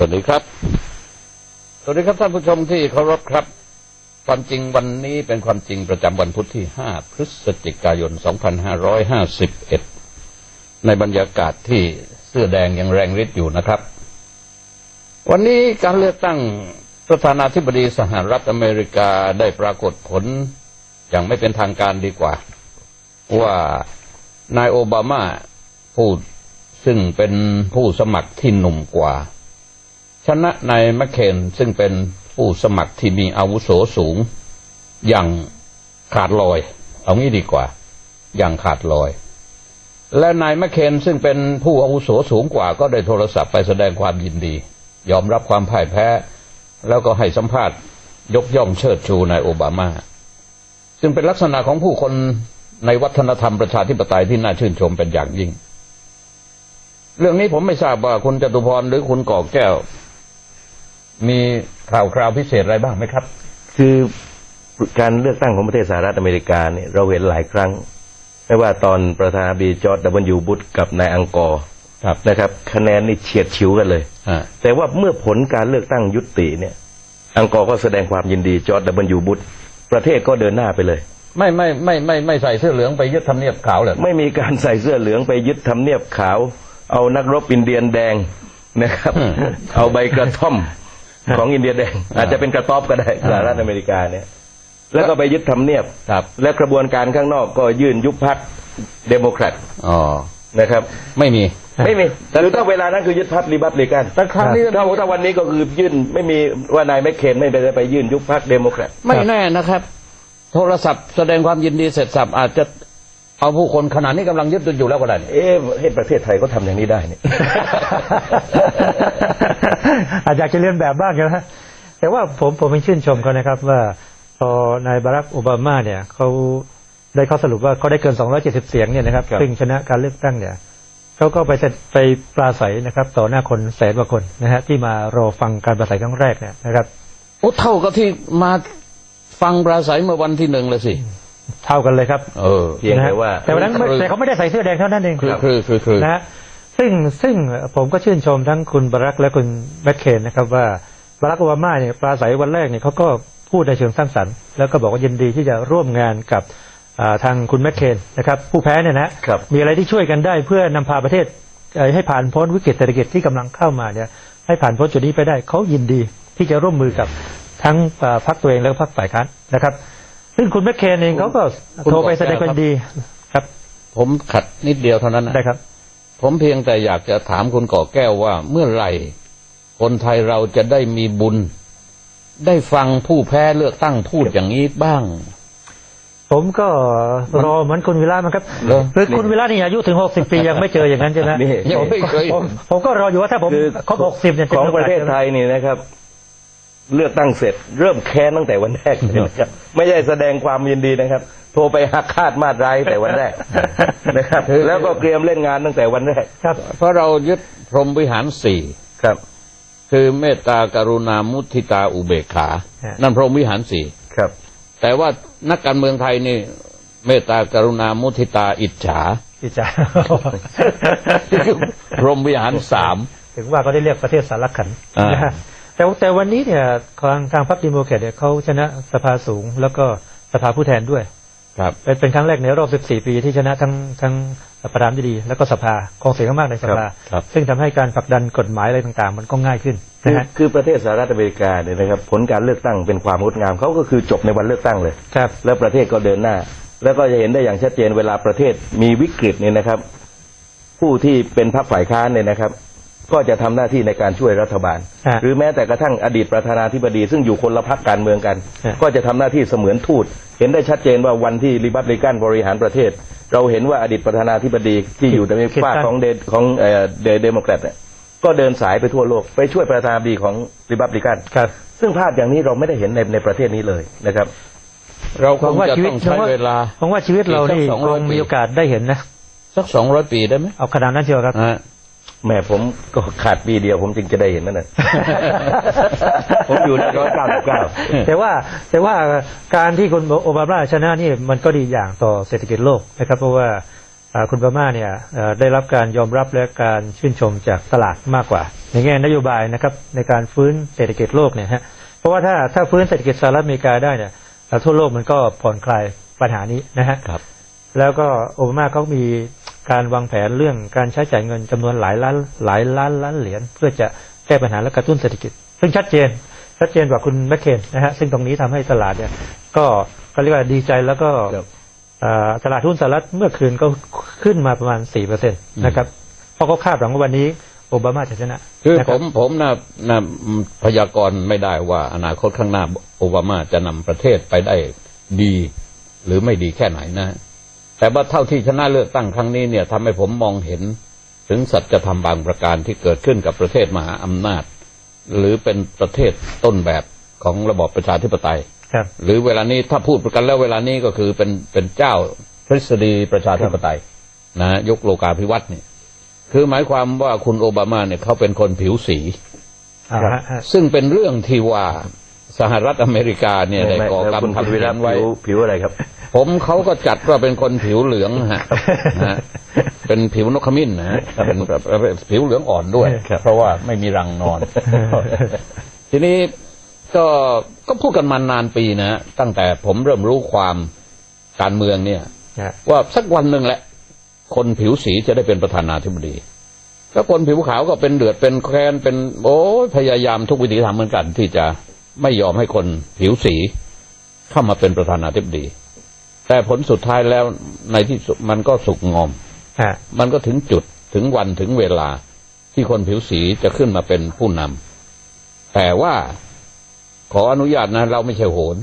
สวัสดีครับ สวัสดีครับท่านผู้ชมที่เคารพครับ ความจริงวันนี้เป็นความจริงประจำวันพุธที่ 5 พฤศจิกายน 2551 ในบรรยากาศที่เสื้อแดงยังแรงฤทธิ์อยู่นะครับ วันนี้การเลือกตั้งประธานาธิบดีสหรัฐอเมริกาได้ปรากฏผลอย่างไม่เป็นทางการดีกว่า ว่านายโอบามาผู้ซึ่งเป็นผู้สมัครที่หนุ่มกว่า ชนะนายแมคเคนซึ่งเป็นผู้สมัครที่มีอาวุโสสูง อย่างขาดลอย เอางี้ดีกว่า อย่างขาดลอย และนายแมคเคนซึ่งเป็นผู้อาวุโสสูงกว่า ก็ได้โทรศัพท์ไปแสดงความยินดี ยอมรับความพ่ายแพ้ แล้วก็ให้สัมภาษณ์ยกย่องเชิดชูนายโอบามา ซึ่งเป็นลักษณะของผู้คนในวัฒนธรรมประชาธิปไตยที่น่าชื่นชมเป็นอย่างยิ่ง เรื่องนี้ผมไม่ทราบว่าคุณจตุพรหรือคุณก่อแก้ว มีข่าวคราวพิเศษอะไรบ้างไหมครับ คือการเลือกตั้งของประเทศสหรัฐอเมริกาเนี่ยเราเห็นหลายครั้ง ไม่ว่าตอนประธานาธิบดีจอร์จดับเบิลยูบุชกับนายอังกอร์ครับนะครับคะแนนนี่เฉียดฉิวกันเลยอ่าแต่ว่าเมื่อผลการเลือกตั้งยุติเนี่ย อังกอร์ก็แสดงความยินดีจอร์จดับเบิลยูบุชประเทศก็เดินหน้าไปเลย ไม่ไม่ไม่ไม่ไม่ใส่เสื้อเหลืองไปยึดทำเนียบขาวเลยไม่มีการใส่เสื้อเหลืองไปยึดทำเนียบขาว เอานักรบอินเดียนแดงนะครับ เอาใบกระท่อม ของอินเดียแดง อาจจะเป็นกระต๊อบก็ได้สหรัฐอเมริกาเนี่ย แล้วก็ไปยึดทำเนียบครับ และกระบวนการข้างนอกก็ยื่นยุบพักเดโมแครตอ๋อนะครับ ไม่มีไม่มีแต่ถ้าเวลานั้นคือยึดพักรีบับลิกันแต่ครั้งนี้ถ้าถ้าวันนี้ก็คือยื่นไม่มีว่านายแมคเคนไม่ได้ไปยื่นยุบพักเดโมแครตไม่แน่นะครับ โทรศัพท์แสดงความยินดีเสร็จสับอาจจะ เอาผู้คนขนาดนี้กำลังยึดอยู่แล้วก็ได้นี่เอ๊ะให้ประเทศไทยก็ทำอย่างนี้ได้เนี่ยอาจจะอยากจะเรียนแบบบ้างนะแต่ว่าผมผมเป็นชื่นชมเขานะครับว่าพอนายบารักโอบามาเนี่ยเขาได้ข้อสรุปว่าเขาได้เกิน 270 เสียงเนี่ยนะครับครับซึ่งชนะการเลือกตั้งเนี่ยเขาก็ไปเสร็จไปปราศัยนะครับ ต่อหน้าคนแสนกว่าคนนะฮะที่มารอฟังการปราศัยครั้งแรกเนี่ยนะครับโอ้เท่ากับที่มาฟังปราศัยเมื่อวันที่หนึ่งเลยสิ เท่ากันเลยครับเออเพียงนะแต่ฮะว่าแต่วันนั้นไม่คือแต่เขาไม่ได้ใส่เสื้อแดงเท่านั้นเองคือคือคือคือนะฮะซึ่งซึ่งผมก็ชื่นชมทั้งคุณบารักและคุณแมคเคนนะครับว่าบารักโอบามาเนี่ยปราศัยวันแรกเนี่ยเขาก็พูดในเชิงสร้างสรรค์แล้วก็บอกว่ายินดีที่จะร่วมงานกับอ่าทางคุณแมคเคนนะครับผู้แพ้เนี่ยนะครับมีอะไรที่ช่วยกันได้เพื่อนำพาประเทศเอ่อให้ผ่านพ้นวิกฤตเศรษฐกิจที่กำลังเข้ามาเนี่ยให้ผ่านพ้นจุดนี้ไปได้เขายินดีที่จะร่วมมือกับทั้งอ่าพรรคตัวเองและพรรคฝ่ายค้านนะครับ ซึ่งคุณแมคเคนเองเขาก็คุณโทรไปบอกแสดงความครับดีครับ ผมขัดนิดเดียวเท่านั้นนะได้ครับ ผมเพียงแต่อยากจะถามคุณก่อแก้วว่าเมื่อไหร่ คนไทยเราจะได้มีบุญ ได้ฟังผู้แพ้เลือกตั้งพูดอย่างนี้บ้างผมก็รอเหมือนคุณวิระมันครับเหรอคือคุณวิระนี่อายุถึงหกสิบปียังไม่เจออย่างนั้นใช่ไหมนี่ยังไม่เคยผมผมก็รออยู่ว่าถ้าผมคือครบหกสิบเนี่ยจของมีโกาสประเทศไทยนี่นะครับ เลือกตั้งเสร็จ เริ่มแค้นตั้งแต่วันแรกเลยนะครับไม่ใช่แสดงความยินดีนะครับ โทรไปหักคาดมาดร้ายแต่วันแรกนะครับคือแล้วก็เตรียมเล่นงานตั้งแต่วันแรกครับ เพราะเรายึดพรหมวิหารสี่ครับ คือเมตตากรุณามุทิตาอุเบกขาฮะนั่นพรหมวิหารสี่ครับ แต่ว่านักการเมืองไทยนี่ เมตตากรุณามุทิตาอิจฉาอิจฉานี่คือพรหมวิหารสามถึงว่าเขาได้เรียกประเทศสารขันอ่านนะฮะ แต่แต่วันนี้เนี่ยทางทางพรรคดิโมแครตเนี่ยเขาชนะสภาสูงแล้วก็สภาผู้แทนด้วย ครับ เป็นเป็นครั้งแรกในรอบ 14 ปีที่ชนะทั้งทั้งประธานาธิบดี แล้วก็สภาครองเสียงข้างมากในสภา ครับ ซึ่งทำให้การผลักดันกฎหมายอะไรต่างๆ มันก็ง่ายขึ้นคือนะฮะคือประเทศสหรัฐอเมริกาเนี่ยนะครับ ผลการเลือกตั้งเป็นความงดงามเขาก็คือจบในวันเลือกตั้งเลย ครับ แล้วประเทศก็เดินหน้า แล้วก็จะเห็นได้อย่างชัดเจนเวลาประเทศมีวิกฤตเนี่ยนะครับ ผู้ที่เป็นพรรคฝ่ายค้านเนี่ยนะครับ ก็จะทำหน้าที่ในการช่วยรัฐบาลฮะหรือแม้แต่กระทั่งอดีตประธานาธิบดี ซึ่งอยู่คนละพรรคการเมืองกันฮะก็จะทำหน้าที่เสมือนทูต เห็นได้ชัดเจนว่าวันที่ริบับลิกันบริหารประเทศ เราเห็นว่าอดีตประธานาธิบดีที่อยู่ในฝ้ากของเดของเอ่อเดเดโมแครตเนี่ยก็เดินสายไปทั่วโลก ไปช่วยประธานาธิบดีของริบับลิกันครับซึ่งภาพอย่างนี้เราไม่ได้เห็นในในประเทศนี้เลยนะครับ เราคหวังงว่าจะชีวิต้ตองใช้เวลาหวังว่าชีวิตเรานี่อีกสักค200งปีมีโอกาสได้เห็นนะสักสองร้อยปีได้ไหมเอาขนาดนั้นเชียวครับฮะ แหม่ผมก็ขาดปีเดียวผมจึงจะได้เห็นนั่นน่ะผมอยู่ได้ร้อยเก้าสิบเก้า แต่ว่าแต่ว่าการที่คุณโอบามาชนะนี่มันก็ดีอย่างต่อเศรษฐกิจโลกนะครับ เพราะว่าอ่าคุณโอบามาเนี่ยเอ่อได้รับการยอมรับและการชื่นชมจากตลาดมากกว่า ในแง่นโยบายนะครับในการฟื้นเศรษฐกิจโลกเนี่ยฮะเพราะว่าถ้าถ้าฟื้นเศรษฐกิจสหรัฐอเมริกาได้เนี่ยเอ่อทั่วโลกมันก็ผ่อนคลายปัญหานี้นะฮะ ครับ แล้วก็โอบามาเขามี การวางแผนเรื่องการใช้จ่ายเงินจำนวนหลายล้านหลายล้านล้านเหรียญเพื่อจะแก้ปัญหาและกระตุ้นเศรษฐกิจ ซึ่งชัดเจนชัดเจนกว่าคุณแมคเคนนะฮะซึ่งตรงนี้ทำให้ตลาดเนี่ย ก็ก็เรียกว่าดีใจแล้วก็ครับเอ่อตลาดหุ้นสหรัฐเมื่อคืนก็ขึ้นมาประมาณสี่เปอร์เซ็นต์นะครับเพราะเขาคาดหวังว่าวันนี้โอบามาจะชนะคือนะผรับมผมนะนะพยากรณ์ไม่ได้ว่าอนาคตข้างหน้าโอบามาจะนำประเทศไปได้ดี หรือไม่ดีแค่ไหนนะ แต่ว่าเท่าที่ชนะเลือกตั้งครั้งนี้เนี่ยทำให้ผมมองเห็นถึงสัจธรรมบางประการที่เกิดขึ้นกับประเทศมหาอำนาจ หรือเป็นประเทศต้นแบบของระบอบประชาธิปไตยครับหรือเวลานี้ถ้าพูดกันแล้วเวลานี้ก็คือเป็นเป็นเจ้าทฤษฎีประชาธิปไตยนะยกโลกาภิวัตน์เนี่ย คือหมายความว่าคุณโอบามาเนี่ยเขาเป็นคนผิวสีอ่าฮะฮะซึ่งเป็นเรื่องที่ว่าสหรัฐอเมริกาเนี่ยได้ไม่ก่อแล้วกรรมคุณทำวิเขีระยนไว้ผิวผิวอะไรครับ ผมเขาก็จัดว่าเป็นคนผิวเหลืองฮะนะฮะเป็นผิวนกขมิ้นนะฮะเป็นแบบผิวเหลืองอ่อนด้วย ครับ เพราะว่าไม่มีรังนอน ทีนี้ก็ก็พูดกันมานานปีนะฮะตั้งแต่ผมเริ่มรู้ความการเมืองเนี่ยนะว่าสักวันหนึ่งแหละ คนผิวสีจะได้เป็นประธานาธิบดีแล้วคนผิวขาวก็เป็นเดือดเป็นแคลนเป็นโอ้ยพยายามทุกวิธีทางเหมือนกัน ที่จะไม่ยอมให้คนผิวสีเข้ามาเป็นประธานาธิบดี แต่ผลสุดท้ายแล้วในที่สุดมันก็สุกงอม ฮะ มันก็ถึงจุดถึงวันถึงเวลาที่คนผิวสีจะขึ้นมาเป็นผู้นำแต่ว่าขออนุญาตนะ เราไม่ใช่โหน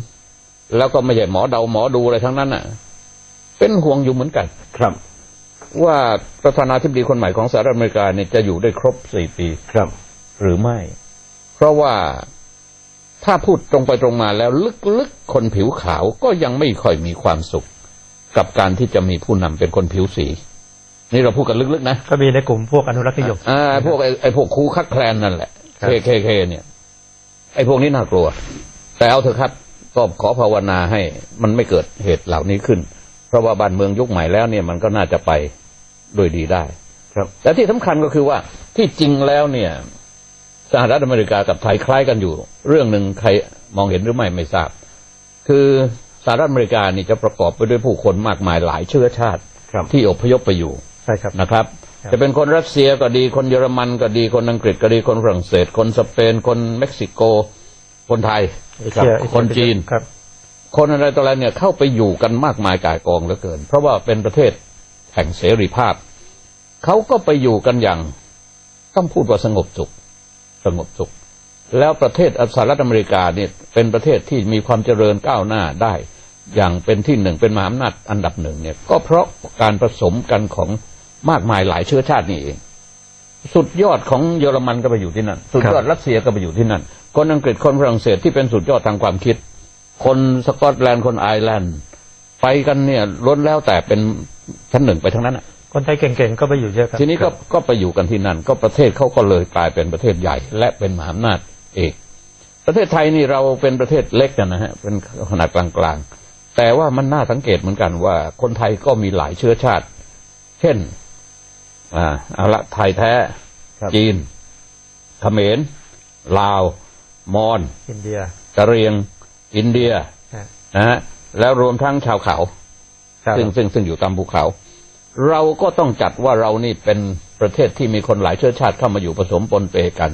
แล้วก็ไม่ใช่หมอเดาหมอดูอะไรทั้งนั้นน่ะ เป็นห่วงอยู่เหมือนกัน ครับ ว่าประธานาธิบดีคนใหม่ของสหรัฐอเมริกาเนี่ยจะอยู่ได้ครบสี่ปี ครับ หรือไม่ เพราะว่า ถ้าพูดตรงไปตรงมาแล้วลึกๆคนผิวขาวก็ยังไม่ค่อยมีความสุข กับการที่จะมีผู้นำเป็นคนผิวสี นี่เราพูดกันลึกๆนะก็มีในกลุ่มพวกอนุรักษ์นิยมอ่าพวกไอ้ไอ้พวกคูคัดแคลนนั่นแหละครับเคเคเคเนี่ย ไอ้พวกนี้น่ากลัว แต่เอาเถอะครับก็ขอภาวนาให้มันไม่เกิดเหตุเหล่านี้ขึ้น เพราะว่าบ้านเมืองยุคใหม่แล้วเนี่ยมันก็น่าจะไปด้วยดีได้ ครับแต่ที่สำคัญก็คือว่าที่จริงแล้วเนี่ย สหรัฐอเมริกากับไทยคล้ายกันอยู่ เรื่องหนึ่งใครมองเห็นหรือไม่ไม่ทราบ คือสหรัฐอเมริกานี่จะประกอบไปด้วยผู้คนมากมายหลายเชื้อชาติครับที่อพยพไปอยู่ใช่ครับนะครับครับ จะเป็นคนรัสเซียก็ดีคนเยอรมันก็ดีคนอังกฤษก็ดีคนฝรั่งเศส คนสเปน คนเม็กซิโก คนไทยเอเชียครับเอเชียคนจีนครับ คนอะไรต่ออะไรเนี่ยเข้าไปอยู่กันมากมายกายกองเหลือเกิน เพราะว่าเป็นประเทศแห่งเสรีภาพเขาก็ไปอยู่กันอย่างต้องพูดว่าสงบสุข สงบสุข แล้วประเทศสหรัฐอเมริกาเนี่ยเป็นประเทศที่มีความเจริญก้าวหน้าได้ อย่างเป็นที่หนึ่งเป็นมหาอำนาจอันดับหนึ่งเนี่ยก็เพราะการผสมกันของมากมายหลายเชื้อชาตินี่เองสุดยอดของเยอรมันก็ไปอยู่ที่นั่น สุดยอดรัสเซียก็ไปอยู่ที่นั่น คนอังกฤษคนฝรั่งเศสที่เป็นสุดยอดทางความคิด คนสกอตแลนด์คนไอร์แลนด์ไปกันเนี่ยล้นแล้วแต่เป็นชั้นหนึ่งไปทั้งนั้นอะ คนไทยเก่งๆก็ไปอยู่เยอะครับทีนี้ก็ก็ไปอยู่กันที่นั่น ก็ประเทศเขาก็เลยกลายเป็นประเทศใหญ่ และเป็นมหาอำนาจเอกประเทศไทยนี่เราเป็นประเทศเล็กกันนะฮะเป็นขนาดกลางๆ แต่ว่ามันน่าสังเกตเหมือนกันว่า คนไทยก็มีหลายเชื้อชาติ เช่น อ่าเอาละไทยแท้ครับจีนเขมรลาว มอญอินเดียกะเหรียง อินเดียฮะนะฮะแล้วรวมทั้งชาวเขาครับซึ่งซึ่งซึ่งอยู่ตามภูเขา เราก็ต้องจัดว่าเรานี่เป็นประเทศที่มีคนหลายเชื้อชาติเข้ามาอยู่ผสมปนเปกัน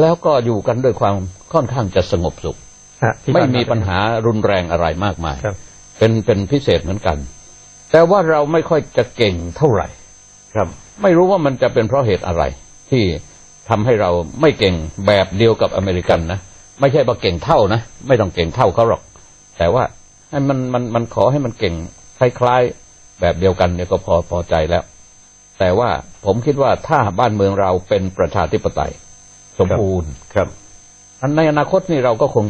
แล้วก็อยู่กันด้วยความค่อนข้างจะสงบสุขฮะที่ไม่ผ่านมีปัญหารุนแรงอะไรมากมายครับเป็นเป็นพิเศษเหมือนกัน แต่ว่าเราไม่ค่อยจะเก่งเท่าไหร่ ครับ ไม่รู้ว่ามันจะเป็นเพราะเหตุอะไร ที่ทำให้เราไม่เก่งแบบเดียวกับอเมริกันนะไม่ใช่ว่าเก่งเท่านะ ไม่ต้องเก่งเท่าเขาหรอก แต่ว่าให้มันมันมันขอให้มันเก่งคล้ายๆ แบบเดียวกันเนี่ยก็พอพอใจแล้ว แต่ว่าผมคิดว่าถ้าบ้านเมืองเราเป็นประชาธิปไตย สมบูรณ์ครับอันในอนาคตนี่เราก็คงจะ